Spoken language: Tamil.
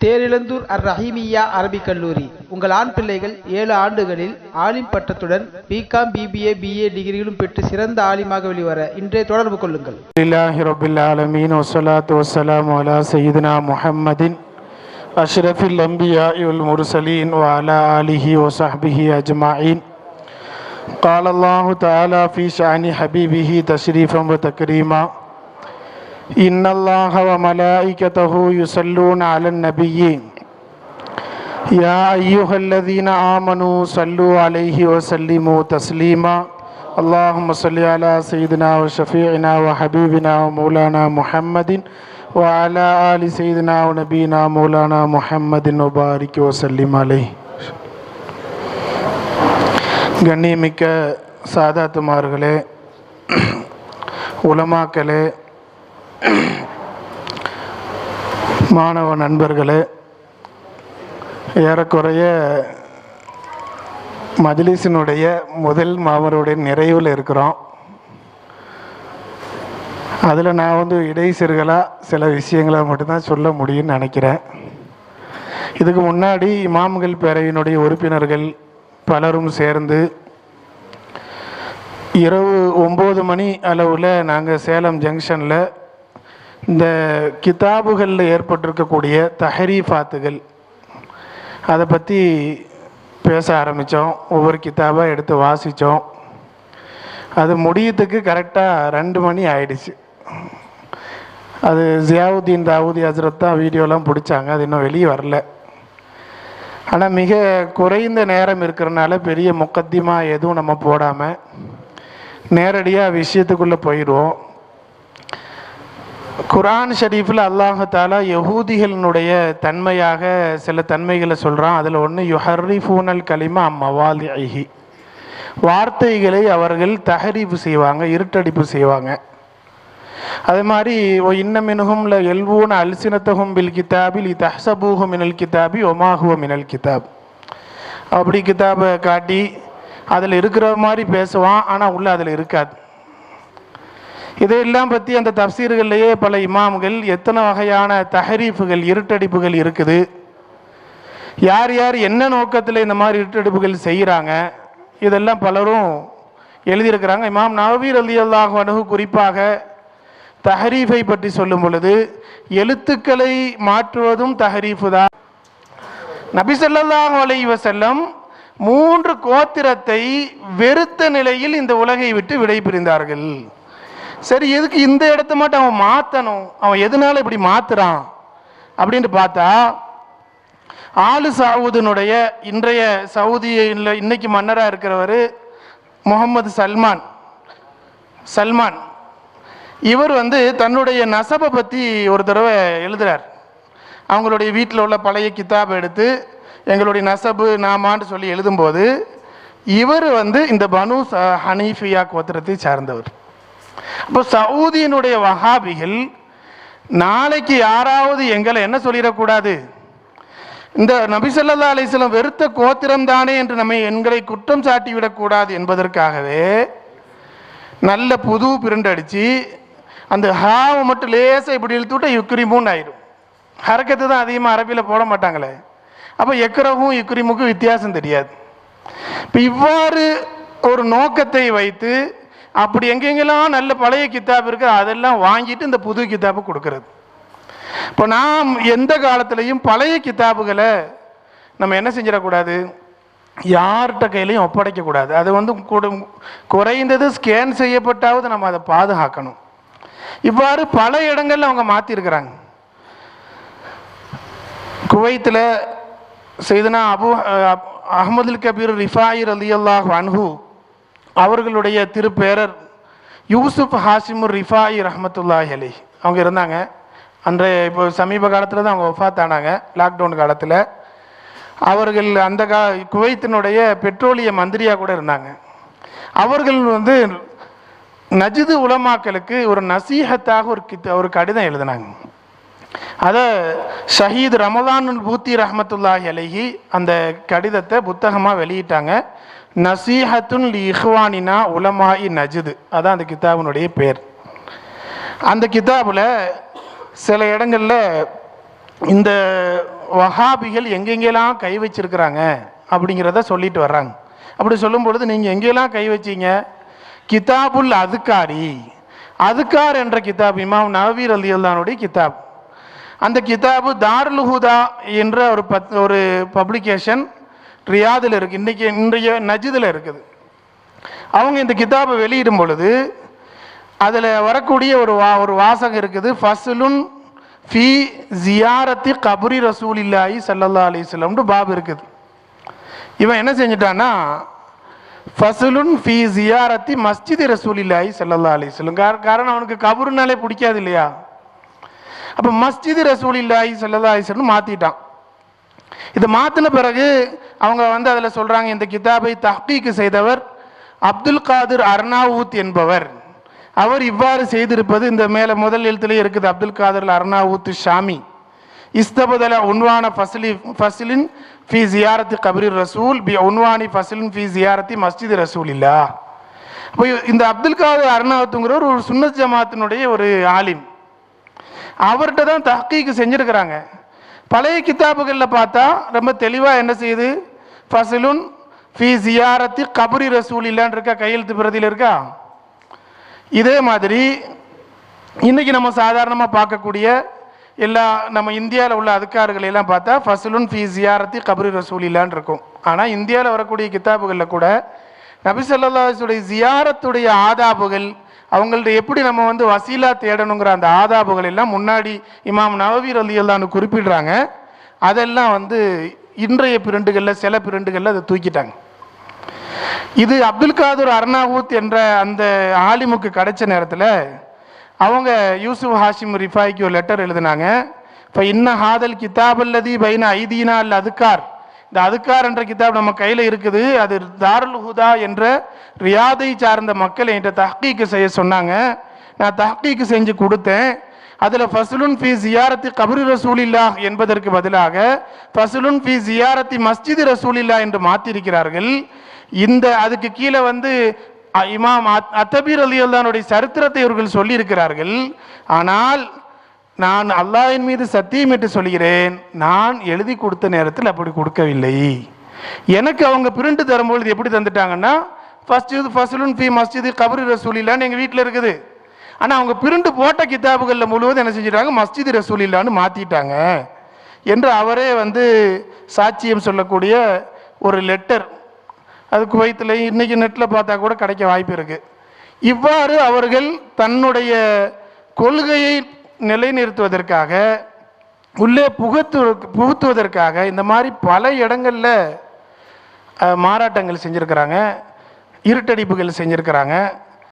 தேரிழந்தூர் அர் ரஹீமியா அரபிக் கல்லூரி உங்கள் ஆண் பிள்ளைகள் ஏழு ஆண்டுகளில் ஆலிம் பட்டத்துடன் பிகாம் பிபிஏ பிஏ டிகிரிகளும் பெற்று சிறந்த ஆலிமாக வெளிவர இன்றே தொடர்பு கொள்ளுங்கள் لله رب العالمين والصلاة والسلام على سيدنا محمد أشرف الأنبياء والمرسلين وعلى آله وصحبه أجمعين قال الله تعالى في شأن حبيبه تشريفا وتكريما إن الله وملائكته يصلون على النبي يا أيها الذين آمنوا صلوا عليه وسلموا تسليما اللهم صل على سيدنا وشفيعنا وحبيبنا ومولانا محمد وعلى آل سيدنا ونبينا مولانا محمد وبارك وسلم عليه கண்ணியமிக்க சாதாத்துமார்களே உலமாக்களே மாணவ நண்பர்களே ஏறக்குறைய மஜ்லிஸினுடைய முதல் மாமருடைய நிறைவில் இருக்கிறோம். அதில் நான் வந்து இடைசிறுகளாக சில விஷயங்களை மட்டும்தான் சொல்ல முடியும்னு நினைக்கிறேன். இதுக்கு முன்னாடி இமாம்கள் பேரவையினுடைய உறுப்பினர்கள் பலரும் சேர்ந்து இரவு ஒம்பது மணி அளவில் நாங்கள் சேலம் ஜங்ஷனில் இந்த கிதாபுகளில் ஏற்பட்டிருக்கக்கூடிய தஹரீஃபாத்துகள் அதை பற்றி பேச ஆரம்பித்தோம் ஒவ்வொரு கிதாபாக எடுத்து வாசித்தோம் அது முடியத்துக்கு கரெக்டாக ரெண்டு மணி ஆயிடுச்சு. அது ஜியாவுதீன் தாவூதி ஹசரத் தான் வீடியோலாம் பிடிச்சாங்க. அது இன்னும் வெளியே வரல. ஆனால் மிக குறைந்த நேரம் இருக்கிறனால பெரிய முக்கத்திமா எதுவும் நம்ம போடாமல் நேரடியாக விஷயத்துக்குள்ளே போயிடுவோம். குரான் ஷரீஃபில் அல்லாஹாலா யகூதிகளினுடைய தன்மையாக சில தன்மைகளை சொல்கிறான் அதில் ஒன்று யுஹர்ரிஃபூனல் கலிமா அம்மவாலிஹி வார்த்தைகளை அவர்கள் தஹரீஃபு செய்வாங்க இருட்டடிப்பு செய்வாங்க. அதே மாதிரி ஓ இன்னமினுகும்ல எல்வூன அல்சினத்தகும் பில் கிதாபில் தஹ்சபூஹு மினல் கிதாபி ஒமாஹுவ மினல் கிதாப். அப்படி கிதாபை காட்டி அதில் இருக்கிற மாதிரி பேசுவான் ஆனால் உள்ளே அதில் இருக்காது. இதையெல்லாம் பற்றி அந்த தப்சீர்கள்லேயே பல இமாம்கள் எத்தனை வகையான தஹரீஃபுகள் இருட்டடிப்புகள் இருக்குது? யார் யார் என்ன நோக்கத்தில் இந்த மாதிரி இருட்டடிப்புகள் செய்கிறாங்க? இதெல்லாம் பலரும் எழுதியிருக்கிறாங்க. இமாம் நவீர் அலி அல்லாஹ் அணுகு குறிப்பாக தஹரீஃபை பற்றி சொல்லும் பொழுது எழுத்துக்களை மாற்றுவதும் தஹரீஃபு தான். நபிசல்லாஹ் ஸல்லல்லாஹு செல்லம் மூன்று கோத்திரத்தை வெறுத்த நிலையில் இந்த உலகை விட்டு விடை பிரிந்தார்கள் சரி எதுக்கு இந்த இடத்த மட்டும் அவன் மாற்றணும் அவன் எதனால இப்படி மாத்துறான்? அப்படின்ட்டு பார்த்தா ஆளு சவுதினுடைய இன்றைய சவுதியில் இன்னைக்கு மன்னராக இருக்கிறவர் முகமது சல்மான். சல்மான். இவர் வந்து தன்னுடைய நசபை பற்றி ஒரு தடவை எழுதுறார். அவங்களுடைய வீட்டில் உள்ள பழைய கிதாபை எடுத்து எங்களுடைய நசபு நாமான்னு சொல்லி எழுதும்போது இவர் வந்து இந்த பனு ஹனீஃபியா கோத்திரத்தை சார்ந்தவர். அப்போ சவுதியினுடைய வஹாபிகள் நாளைக்கு யாராவது எங்களை என்ன சொல்லிடக்கூடாது? இந்த நபிசல்லா அலிஸ்லம் வெறுத்த கோத்திரம் தானே என்று நம்மை எங்களை குற்றம் சாட்டி விடக்கூடாது என்பதற்காகவே நல்ல புது பிரிண்ட் அடித்து அந்த ஹாவை மட்டும் லேசாக இப்படி இழுத்துவிட்டா யுக்ரிமுன்னு ஆயிடும் ஹரக்கத்து தான் அதிகமாக அரபியில் போட மாட்டாங்களே. அப்போ எக்ரவும் யுக்ரிமுக்கும் வித்தியாசம் தெரியாது. இப்போ இவ்வாறு ஒரு நோக்கத்தை வைத்து அப்படி எங்கெங்கெல்லாம் நல்ல பழைய கித்தாப் இருக்கு அதெல்லாம் வாங்கிட்டு இந்த புது கித்தாப்பு கொடுக்கறது. இப்போ நாம் எந்த காலத்திலையும் பழைய கித்தாபுகளை நம்ம என்ன செஞ்சிடக்கூடாது? யார்கிட்ட கையிலையும் ஒப்படைக்கக்கூடாது. அது வந்து கூட- குறைந்தது ஸ்கேன் செய்யப்பட்டாவது நம்ம அதை பாதுகாக்கணும். இவ்வாறு பல இடங்களில் அவங்க மாற்றிருக்கிறாங்க குவைத்தில் செய்தனா அபு அஹமதுல் கபீர் ரிஃபாயிர் அலி அல்லாஹ் அன்ஹூ அவர்களுடைய திருப்பேரர் யூசுப் ஹாசிமுர் ரிஃபாயி ரஹமத்துல்லாஹி அலி அவங்க இருந்தாங்க. அன்றைய இப்போ சமீப காலத்தில் தான் அவங்க ஒஃபாத் ஆனாங்க. லாக்டவுன் காலத்தில். அவர்கள் அந்த கா குவைத்தினுடைய பெட்ரோலிய மந்திரியாக கூட இருந்தாங்க. அவர்கள் வந்து நஜிது உலமாக்களுக்கு ஒரு நசீகத்தாக ஒரு கித்த ஒரு கடிதம் எழுதினாங்க. அதை ஷஹீத் ரமலானுல் பூத்தி ரஹமத்துல்லாஹி அலஹி அந்த கடிதத்தை புத்தகமாக வெளியிட்டாங்க. நசீஹத்துன் லி இஹ்வானினா உலமாயி நஜிது. அதான் அந்த கிதாபினுடைய பேர். அந்த கிதாபில் சில இடங்களில் இந்த வஹாபிகள் எங்கெங்கெல்லாம் கை வச்சிருக்கிறாங்க அப்படிங்கிறத சொல்லிட்டு வர்றாங்க. அப்படி சொல்லும் பொழுது நீங்கள் எங்கெல்லாம் கை வச்சீங்க? கிதாபுல் அதுக்காரி அதுக்கார் என்ற கிதாப் இமாம் நவீர் அலியுல்லானுடைய கிதாப். அந்த கிதாபு தாருல் ஹுதா என்ற ஒரு பத் ஒரு பப்ளிகேஷன் ரியாதில் இருக்குது இன்றைக்கி இன்றைய நஜிதில் இருக்குது. அவங்க இந்த கிதாபை வெளியிடும் பொழுது அதில் வரக்கூடிய ஒரு வா ஒரு வாசகம் இருக்குது. ஃபசலுன் ஃபி ஜியாரத்தி கபுரி ரசூல் இல்லாயி அலைஹி அலிஸ்லம்னு பாப் இருக்குது. இவன் என்ன செஞ்சிட்டான்னா ஃபசுலுன் ஃபி ஜியாரத்தி மஸ்ஜித் ரசூல் இல்லாயி அலைஹி அலிஸ்லம் கார- காரணம் அவனுக்கு கபருனாலே பிடிக்காது இல்லையா? அப்போ மஸ்ஜித் ரசூல் இல்லாயி அலைஹி அலிஸ்லம்னு மாற்றிட்டான் இதை மாற்றின பிறகு அவங்க வந்து அதில் சொல்கிறாங்க இந்த கிதாபை தஹ்கீக்கு செய்தவர் அப்துல் காதிர் அர்னாவூத் என்பவர். அவர் இவ்வாறு செய்திருப்பது இந்த மேலே முதல் எழுத்துலேயே இருக்குது அப்துல் காதிர் அர்னாவூத் ஷாமி. இஸ்தபதல உன்வான ஃபஸ்லி ஃபசிலின் ஃபி ஜியாரத்து கபரி ரசூல் பி உன்வானி ஃபசிலின் ஃபி ஜியாரத்தி மஸ்ஜித் ரசூல் இல்லா இப்போ இந்த அப்துல் காதிர் அர்னாவத்துங்கிறவர் ஒரு சுன்னத் ஜமாத்தினுடைய ஒரு ஆலிம். அவர்கிட்ட தான் தஹ்கீக்கு செஞ்சுருக்கிறாங்க. பழைய கிதாபுகளில் பார்த்தா ரொம்ப தெளிவாக என்ன செய்யுது? ஃபசலுன் ஃபி ஜியாரத்து கபரி ரசூல் இல்லான்னு இருக்கா? கையெழுத்து பிரதியில் இருக்கா? இதே மாதிரி இன்றைக்கி நம்ம சாதாரணமாக பார்க்கக்கூடிய எல்லா நம்ம இந்தியாவில் உள்ள அதுக்காறுகளை எல்லாம் பார்த்தா ஃபசலுன் ஃபி ஜியாரத்தி கபரி ரசூல் இல்லான்னு இருக்கும். ஆனால் இந்தியாவில் வரக்கூடிய கிதாபுகளில் கூட நபிசல்லாசுடைய ஜியாரத்துடைய ஆதாபுகள் அவங்கள்ட்ட எப்படி நம்ம வந்து வசீலா தேடணுங்கிற அந்த ஆதாபுகள் எல்லாம் முன்னாடி இமாம் நவவீர் அலி அல்லான்னு குறிப்பிடுறாங்க. அதெல்லாம் வந்து இன்றைய பிரண்டுகளில் சில பிரிண்டுகளில் அதை தூக்கிட்டாங்க. இது அப்துல் காதூர் அர்னாவூத் என்ற அந்த ஆலிமுக்கு கிடைச்ச நேரத்தில் அவங்க யூசுப் ஹாஷிம் ரிஃபாய்க்கு ஒரு லெட்டர் எழுதினாங்க. இப்போ இன்ன ஹாதல் கிதாப் அல்லதி பைன ஐதீனா அல்ல அதுக்கார் இந்த அதுக்கார் என்ற கிதாப் நம்ம கையில் இருக்குது. அது தாருல் ஹுதா என்ற ரியாதை சார்ந்த மக்கள் என்கிட்ட தஹ்கீக்கு செய்ய சொன்னாங்க. நான் தஹ்கீக்கு செஞ்சு கொடுத்தேன். அதில் ஃபசுலுன் ஃபி ஜியாரத்தி கபரி ரசூலில்லா என்பதற்கு பதிலாக ஃபசுலுன் ஃபி ஜியாரத்தி மஸ்ஜித் ரசூலில்லா என்று மாற்றியிருக்கிறார்கள் இந்த அதுக்கு கீழே வந்து அ, இமாம் அத்- அத்தபீர் அலி அல்லானுடைய சரித்திரத்தை இவர்கள் சொல்லியிருக்கிறார்கள். ஆனால் நான் அல்லாஹ்வின் மீது சத்தியம் என்று சொல்கிறேன் நான் எழுதி கொடுத்த நேரத்தில் அப்படி கொடுக்கவில்லை. எனக்கு அவங்க பிரிண்ட் தரும்பொழுது எப்படி தந்துட்டாங்கன்னா ஃபர்ஸ்ட் ஃபசலுன் ஃபி மஸ்ஜிது கபரி ரசூலில்லான்னு எங்கள் வீட்டில் இருக்குது. ஆனால் அவங்க பிரிண்ட் போட்ட கிதாபுகளில் முழுவதும் என்ன செஞ்சிட்டாங்க? மஸ்ஜித் ரசூலில்லான்னு மாற்றிட்டாங்க என்று அவரே வந்து சாட்சியம் சொல்லக்கூடிய ஒரு லெட்டர் அது குவைத்தில் இன்றைக்கி நெட்டில் பார்த்தா கூட கிடைக்க வாய்ப்பு இருக்குது இவ்வாறு அவர்கள் தன்னுடைய கொள்கையை நிலைநிறுத்துவதற்காக உள்ளே புகுத்து புகுத்துவதற்காக இந்த மாதிரி பல இடங்களில் மாறாட்டங்கள் செஞ்சுருக்கிறாங்க இருட்டடிப்புகள் செஞ்சுருக்கிறாங்க.